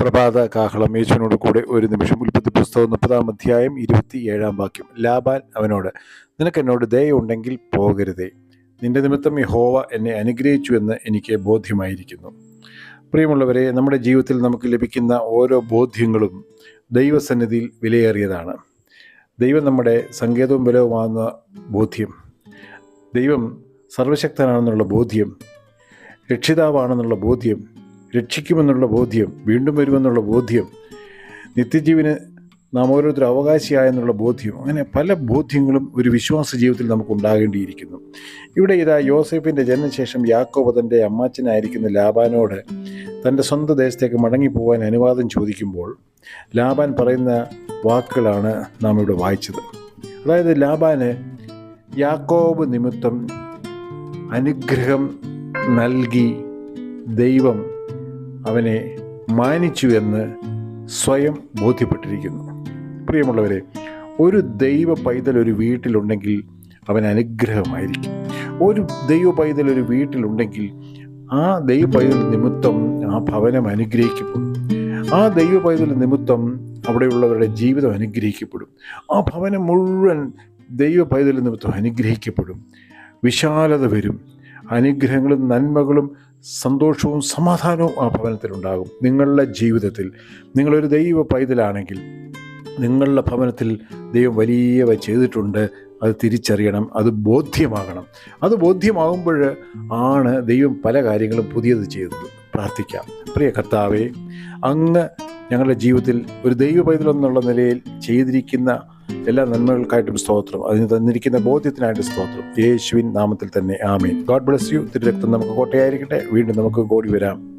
പ്രഭാത കാഹളം യേശുവിനോട് കൂടെ ഒരു നിമിഷം ഉൽപ്പത്തി പുസ്തകം മുപ്പതാം അധ്യായം ഇരുപത്തി ഏഴാം വാക്യം. ലാബാൻ അവനോട് നിനക്ക് എന്നോട് ദയുണ്ടെങ്കിൽ പോകരുതേ. നിന്റെ നിമിത്തം യഹോവ എന്നെ അനുഗ്രഹിച്ചു എന്ന് എനിക്ക് ബോധ്യമായിരിക്കുന്നു. പ്രിയമുള്ളവരെ നമ്മുടെ ജീവിതത്തിൽ നമുക്ക് ലഭിക്കുന്ന ഓരോ ബോധ്യങ്ങളും ദൈവസന്നിധിയിൽ വിലയേറിയതാണ്. ദൈവം നമ്മുടെ സങ്കേതവും ബലവുമാകുന്ന ബോധ്യം. ദൈവം സർവശക്തനാണെന്നുള്ള ബോധ്യം രക്ഷിതാവാണെന്നുള്ള ബോധ്യം രക്ഷിക്കുമെന്നുള്ള ബോധ്യം വീണ്ടും വരുമെന്നുള്ള ബോധ്യം നിത്യജീവന് നാം ഓരോരുത്തരും അവകാശിയായെന്നുള്ള ബോധ്യം അങ്ങനെ പല ബോധ്യങ്ങളും ഒരു വിശ്വാസ ജീവിതത്തിൽ നമുക്ക് ഉണ്ടാകേണ്ടിയിരിക്കുന്നു ഇവിടെ ഇതാ യോസഫിന്റെ ജനനശേഷം യാക്കോബ് തന്റെ അമ്മാച്ചനായിരിക്കുന്ന ലാബാനോട് തന്റെ സ്വന്തം ദേശത്തേക്ക് മടങ്ങിപ്പോകാൻ അനുവാദം ചോദിക്കുമ്പോൾ ലാബാൻ പറയുന്ന വാക്കുകളാണ് നാം ഇവിടെ വായിച്ചത്. അതായത് ലാബാന് യാക്കോബ് നിമിത്തം അനുഗ്രഹം നൽകി ദൈവം അവനെ മാനിച്ചു എന്ന് സ്വയം ബോധ്യപ്പെട്ടിരിക്കുന്നു. പ്രിയമുള്ളവരെ ഒരു ദൈവ പൈതൽ ഒരു വീട്ടിലുണ്ടെങ്കിൽ അവൻ അനുഗ്രഹമായിരിക്കും. ഒരു ദൈവ പൈതൽ ഒരു വീട്ടിലുണ്ടെങ്കിൽ ആ ദൈവ പൈതൽ നിമിത്തം ആ ഭവനം അനുഗ്രഹിക്കപ്പെടും. ആ ദൈവ പൈതൽ നിമിത്തം അവിടെയുള്ളവരുടെ ജീവിതം അനുഗ്രഹിക്കപ്പെടും. ആ ഭവനം മുഴുവൻ ദൈവ പൈതൽ നിമിത്തം അനുഗ്രഹിക്കപ്പെടും. വിശാലത വരും. അനുഗ്രഹങ്ങളും നന്മകളും സന്തോഷവും സമാധാനവും ആ ഭവനത്തിലുണ്ടാകും. നിങ്ങളുടെ ജീവിതത്തിൽ നിങ്ങളൊരു ദൈവ പൈതലാണെങ്കിൽ നിങ്ങളുടെ ഭവനത്തിൽ ദൈവം വലിയവ ചെയ്തിട്ടുണ്ട്. അത് തിരിച്ചറിയണം അത് ബോധ്യമാകണം. അത് ബോധ്യമാകുമ്പോൾ ആണ് ദൈവം പല കാര്യങ്ങളും പുതിയത് ചെയ്തത്. പ്രാർത്ഥിക്കാം. പ്രിയ കർത്താവേ അങ്ങ് ഞങ്ങളുടെ ജീവിതത്തിൽ ഒരു ദൈവ പൈതലെന്നുള്ള നിലയിൽ ചെയ്തിരിക്കുന്ന എല്ലാ നന്മകൾക്കായിട്ടും സ്തോത്രം. അതിന് തന്നിരിക്കുന്ന ബോധ്യത്തിനായിട്ട് സ്തോത്രം. യേശുവിൻ നാമത്തിൽ തന്നെ. ആമീൻ. God bless you. തിരുരക്തം നമുക്ക് കോട്ടയായിരിക്കട്ടെ. വീണ്ടും നമുക്ക് കോടി വരാം.